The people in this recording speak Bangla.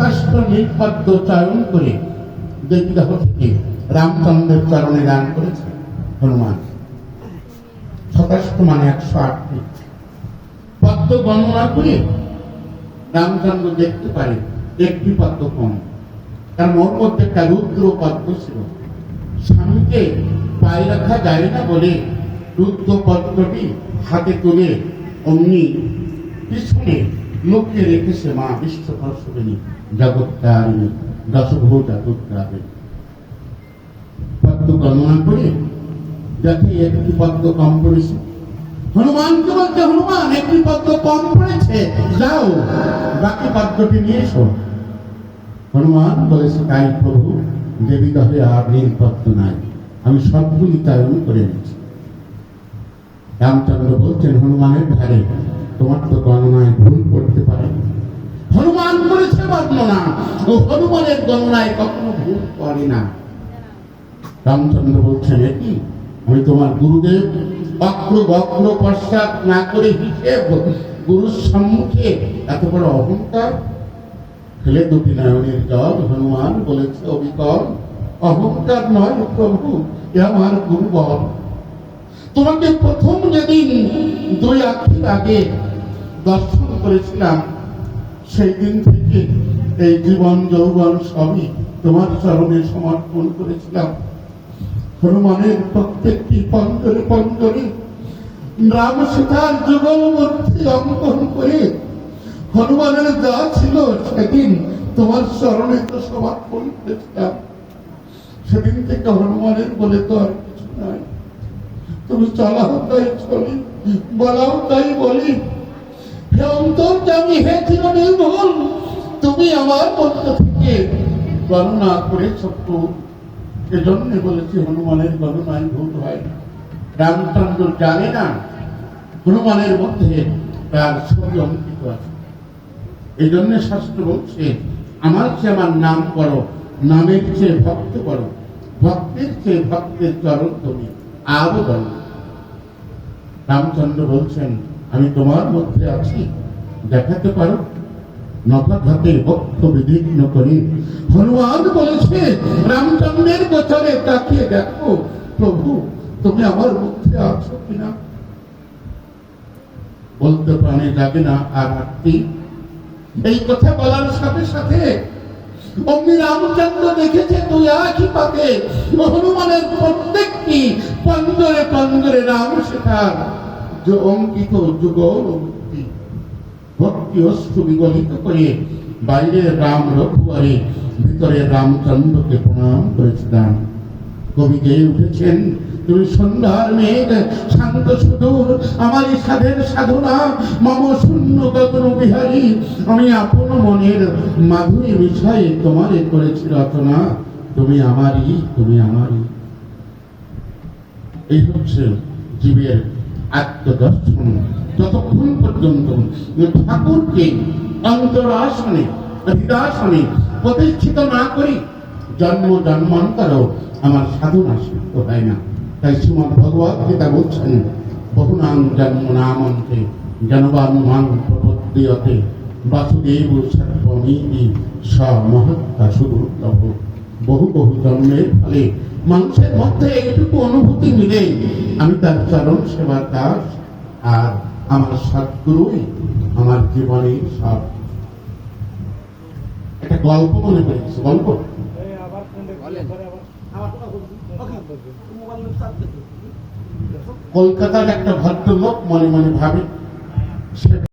শতাষ্ট নির্পদ্য চয়ন করে দেবীদাহ থেকে রামচন্দ্রের চরণে দান করেছে হনুমান। শতাষ্ট মানে একশো আটটি পদ্ম গণনা করে রামচন্দ্র দেখতে পারে, একটি পদ্ম কম। কারণ ওর মধ্যে একটা রুদ্র পদ্ম ছিল। স্বামীকে পায়ে রাখা যায় না বলে রুদ্র পদ্মটি হাতে তুলে অমনি পিছনে লুকিয়ে রেখেছে মা বিশ্বকর্ষণী জগৎকারিণী দশভূ জগৎকারিণী পদ্ম গণনা করে দেখে একটি পদ্ম কম পড়েছে। হনুমানকে বলতে হনুমান, একটি পদ্ম কম পড়েছে, যাও, বাকি পদ্মটি নিয়ে এসো। হনুমান বলেছে তাই প্রভু, দেবী দহে আর নীল পদ্ম নাই। আমি সবগুলি তায়ন করে নিচ্ছি। রামচন্দ্র বলছেন, হনুমানের ধারে তোমার তো গণনায় ভুল করতে পারে হনুমান করেছে বর্ণনা ও হনুমানের গণনায় কখনো ভুল করে না। রামচন্দ্র বলছেন একই আমি তোমার গুরুদেব? বক্র বক্র পশ্চাৎ না করে হিসেব গুরুর সম্মুখে এত বড় অহংকার? খেলে দুটি নয়নের জল হনুমান বলেছে, অবিকল। অহংকার নয় প্রভু, এ আমার গুরুবল। তোমাকে প্রথম যেদিন দুই আখির আগে দর্শন করেছিলাম সেই দিন থেকে এই জীবন যৌবন সবই তোমার চরণে সমর্পণ করেছিলাম। হনুমানের প্রত্যেকটি পঞ্জরে পঞ্জরে, রাম সীতার যুগল মধ্যে অঙ্কন করে হনুমানের যা ছিল সেদিন তোমার চরণে তো সমর্পণ করেছিলাম। সেদিন থেকে হনুমানের বলে তো আর কিছু নাই। তুমি চলাও তাই চলি, বলাও তাই বলি আমার হনুমানের হনুমানের মধ্যে তার ছবি অঙ্কিত আছে। এই জন্য শাস্ত্র বলছে, আমার চেয়ে আমার নাম করো, নামের চেয়ে ভক্ত করো। ভক্তের চেয়ে ভক্তের চরণ তুমি বলো রামচন্দ্র বলছেন আমি তোমার মধ্যে আছি। দেখাতে পারো? বক্ষ করে। হনুমান বলেছে, রামচন্দ্রের গোচরে তাকিয়ে দেখো, প্রভু, তুমি আমার মধ্যে আছো কিনা? বলতে প্রাণে যাবে না আর এই কথা বলার সাথে সাথে অমনি রামচন্দ্র দেখেছে তুই একই পাতে হনুমানের প্রত্যেকটি পঞ্জরে পঞ্জরে রাম শেখার অঙ্কিত যুগল ভক্তি অস্ত্র বিগলিত করে বাইরে রাম রঘুয়ারে, ভিতরে রামচন্দ্রকে প্রণাম করেছিলাম কবি গেয়ে উঠেছেন, তুমি সন্ধ্যার মেঘ, শান্ত সুদূর সাধের সাধনা, মম শূন্য গগন বিহারী, আমি আপন মনের মাধুরী বিষয়ে তোমারে করেছি রচনা। তুমি আমারই তুমি আমারই। এই হচ্ছে জীবের আত্মদর্শন যতক্ষণ পর্যন্ত ঠাকুরকে অন্তরাসনে, হৃদাসনে প্রতিষ্ঠিত না করি, জন্ম জন্মান্তরও আমার সাধনা সিদ্ধ হয় না। তাই শ্রীমদ ভগবত গীতা বলছেন, বহুনাং জন্ম নামন্তে জনবান মাং প্রপদ্যতে বাসুদেব সর্বমিতি স মহত্তা সুদুর্লভ বহু বহু জন্মের ফলে মানুষের মধ্যে এইটুকু অনুভূতি মিলে। আমি তার চরণ সেবার দাস, আর আমার সদ্গুরুই আমার জীবনের সব। একটা গল্প মনে করেছি গল্প? কলকাতার একটা ভদ্রলোক মনে মনে ভাবে